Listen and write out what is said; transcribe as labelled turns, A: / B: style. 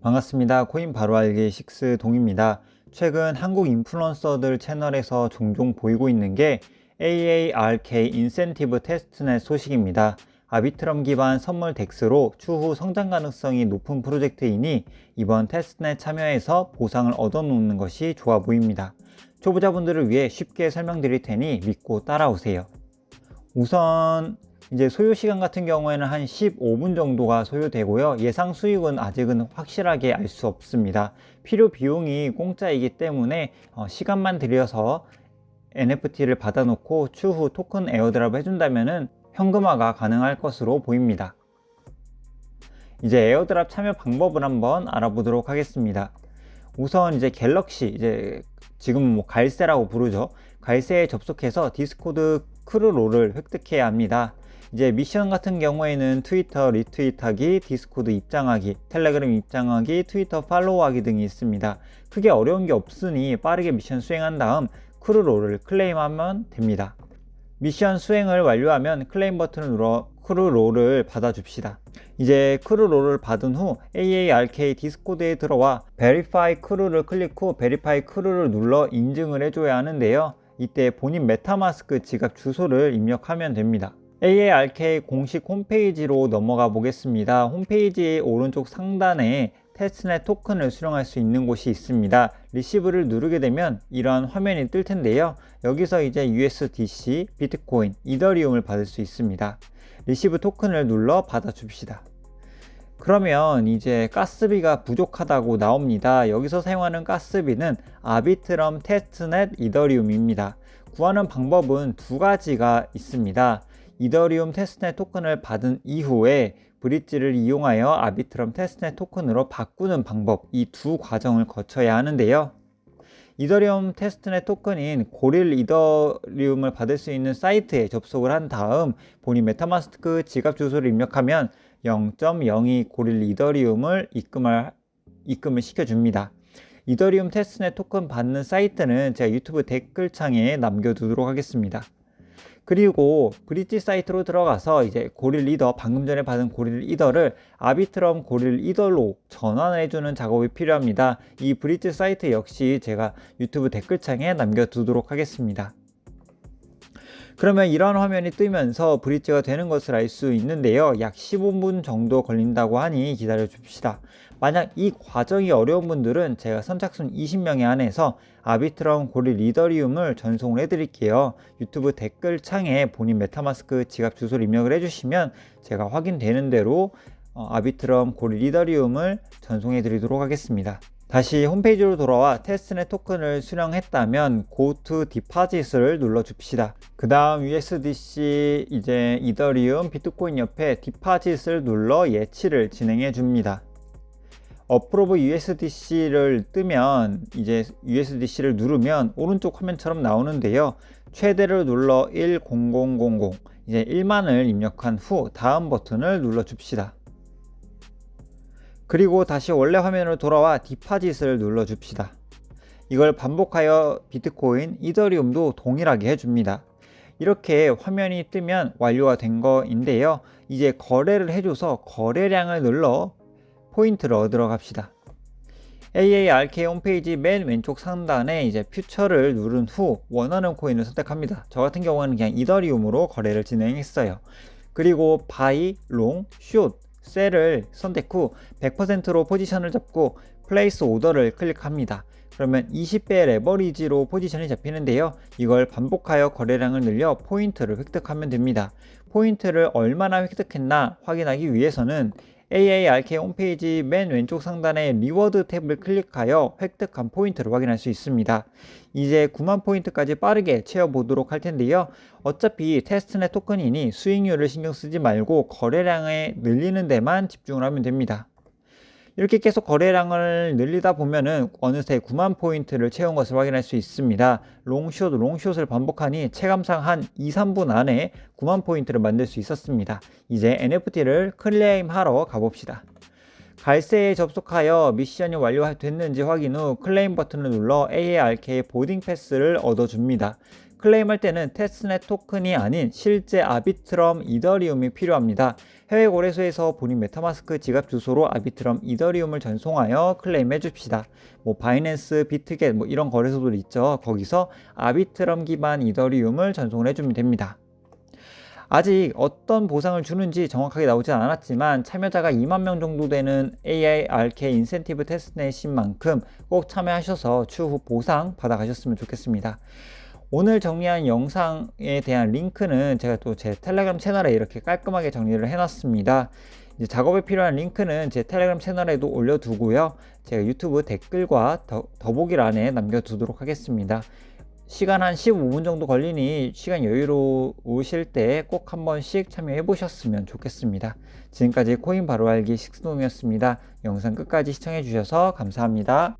A: 반갑습니다. 코인 바로 알기 식스 동입니다. 최근 한국 인플루언서들 채널에서 종종 보이고 있는 게 AARK 인센티브 테스트넷 소식입니다. 아비트럼 기반 선물 덱스로 추후 성장 가능성이 높은 프로젝트이니 이번 테스트넷 참여해서 보상을 얻어놓는 것이 좋아 보입니다. 초보자분들을 위해 쉽게 설명드릴 테니 믿고 따라오세요. 우선 이제 소요 시간 같은 경우에는 한 15분 정도가 소요되고요. 예상 수익은 아직은 확실하게 알 수 없습니다. 필요 비용이 공짜이기 때문에 어, 시간만 들여서 NFT를 받아놓고 추후 토큰 에어드랍 해준다면은 현금화가 가능할 것으로 보입니다. 이제 에어드랍 참여 방법을 한번 알아보도록 하겠습니다. 우선 이제 갤럭시 이제 지금 뭐 갈세라고 부르죠. 갈세에 접속해서 디스코드 크루롤을 획득해야 합니다. 이제 미션 같은 경우에는 트위터 리트윗하기, 디스코드 입장하기, 텔레그램 입장하기, 트위터 팔로우하기 등이 있습니다. 크게 어려운 게 없으니 빠르게 미션 수행한 다음 크루롤을 클레임하면 됩니다. 미션 수행을 완료하면 클레임 버튼을 눌러 크루롤을 받아줍시다. 이제 크루롤을 받은 후 AARK 디스코드에 들어와 Verify 크루를 클릭 후 Verify 크루를 눌러 인증을 해줘야 하는데요. 이때 본인 메타마스크 지갑 주소를 입력하면 됩니다. AARK 공식 홈페이지로 넘어가 보겠습니다. 홈페이지 오른쪽 상단에 테스트넷 토큰을 수령할 수 있는 곳이 있습니다. 리시브를 누르게 되면 이러한 화면이 뜰 텐데요. 여기서 이제 USDC, 비트코인, 이더리움을 받을 수 있습니다. 리시브 토큰을 눌러 받아 줍시다. 그러면 이제 가스비가 부족하다고 나옵니다. 여기서 사용하는 가스비는 아비트럼 테스트넷 이더리움입니다. 구하는 방법은 두 가지가 있습니다. 이더리움 테스트넷 토큰을 받은 이후에 브릿지를 이용하여 아비트럼 테스트넷 토큰으로 바꾸는 방법 이 두 과정을 거쳐야 하는데요. 이더리움 테스트넷 토큰인 고릴 이더리움을 받을 수 있는 사이트에 접속을 한 다음 본인 메타마스크 지갑 주소를 입력하면 0.02 고릴 이더리움을 입금을, 입금을 시켜줍니다. 이더리움 테스트넷 토큰 받는 사이트는 제가 유튜브 댓글창에 남겨두도록 하겠습니다. 그리고 브릿지 사이트로 들어가서 이제 고릴 리더 방금 전에 받은 고릴 리더를 아비트럼 고릴 리더로 전환을 해주는 작업이 필요합니다. 이 브릿지 사이트 역시 제가 유튜브 댓글창에 남겨두도록 하겠습니다. 그러면 이런 화면이 뜨면서 브릿지가 되는 것을 알 수 있는데요. 약 15분 정도 걸린다고 하니 기다려 줍시다. 만약 이 과정이 어려운 분들은 제가 선착순 20명에 한해서 아비트럼 고리 리더리움을 전송을 해드릴게요. 유튜브 댓글 창에 본인 메타마스크 지갑 주소를 입력을 해주시면 제가 확인되는 대로 어, 아비트럼 고리 리더리움을 전송해 드리도록 하겠습니다. 다시 홈페이지로 돌아와 테스트넷 토큰을 수령했다면 Go to Deposit을 눌러 줍시다. 그 다음 USDC 이제 이더리움 비트코인 옆에 Deposit을 눌러 예치를 진행해 줍니다. 어프로브 USDC를 뜨면 이제 USDC를 누르면 오른쪽 화면처럼 나오는데요. 최대를 눌러 10000 이제 1만을 입력한 후 다음 버튼을 눌러 줍시다. 그리고 다시 원래 화면으로 돌아와 디파짓을 눌러 줍시다. 이걸 반복하여 비트코인, 이더리움도 동일하게 해줍니다. 이렇게 화면이 뜨면 완료가 된 거인데요. 이제 거래를 해줘서 거래량을 눌러 포인트를 얻으러 갑시다. AARK 홈페이지 맨 왼쪽 상단에 이제 퓨처를 누른 후 원하는 코인을 선택합니다. 저 같은 경우는 그냥 이더리움으로 거래를 진행했어요. 그리고 바이, 롱, 숏, 셀을 선택 후 100%로 포지션을 잡고 플레이스 오더를 클릭합니다. 그러면 20배 레버리지로 포지션이 잡히는데요. 이걸 반복하여 거래량을 늘려 포인트를 획득하면 됩니다. 포인트를 얼마나 획득했나 확인하기 위해서는 AARK 홈페이지 맨 왼쪽 상단에 리워드 탭을 클릭하여 획득한 포인트를 확인할 수 있습니다. 이제 9만 포인트까지 빠르게 채워보도록 할 텐데요. 어차피 테스트넷 토큰이니 수익률을 신경 쓰지 말고 거래량을 늘리는 데만 집중을 하면 됩니다. 이렇게 계속 거래량을 늘리다 보면은 어느새 9만 포인트를 채운 것을 확인할 수 있습니다. 롱숏, 롱숏을 반복하니 체감상 한 2, 3분 안에 9만 포인트를 만들 수 있었습니다. 이제 NFT를 클레임하러 가봅시다. 갈세에 접속하여 미션이 완료됐는지 확인 후 클레임 버튼을 눌러 AARK 보딩 패스를 얻어줍니다. 클레임할 때는 테스트넷 토큰이 아닌 실제 아비트럼 이더리움이 필요합니다. 해외 거래소에서 본인 메타마스크 지갑 주소로 아비트럼 이더리움을 전송하여 클레임해 줍시다. 뭐 바이낸스, 비트겟 뭐 이런 거래소들 있죠. 거기서 아비트럼 기반 이더리움을 전송을 해주면 됩니다. 아직 어떤 보상을 주는지 정확하게 나오진 않았지만 참여자가 2만 명 정도 되는 AIRK 인센티브 테스트넷인 만큼 꼭 참여하셔서 추후 보상 받아가셨으면 좋겠습니다. 오늘 정리한 영상에 대한 링크는 제가 또 제 텔레그램 채널에 이렇게 깔끔하게 정리를 해놨습니다. 작업에 필요한 링크는 제 텔레그램 채널에도 올려두고요. 제가 유튜브 댓글과 더, 더보기란에 남겨두도록 하겠습니다. 시간 한 15분 정도 걸리니 시간 여유로우실 때 꼭 한 번씩 참여해 보셨으면 좋겠습니다. 지금까지 코인 바로 알기 식스동이었습니다. 영상 끝까지 시청해 주셔서 감사합니다.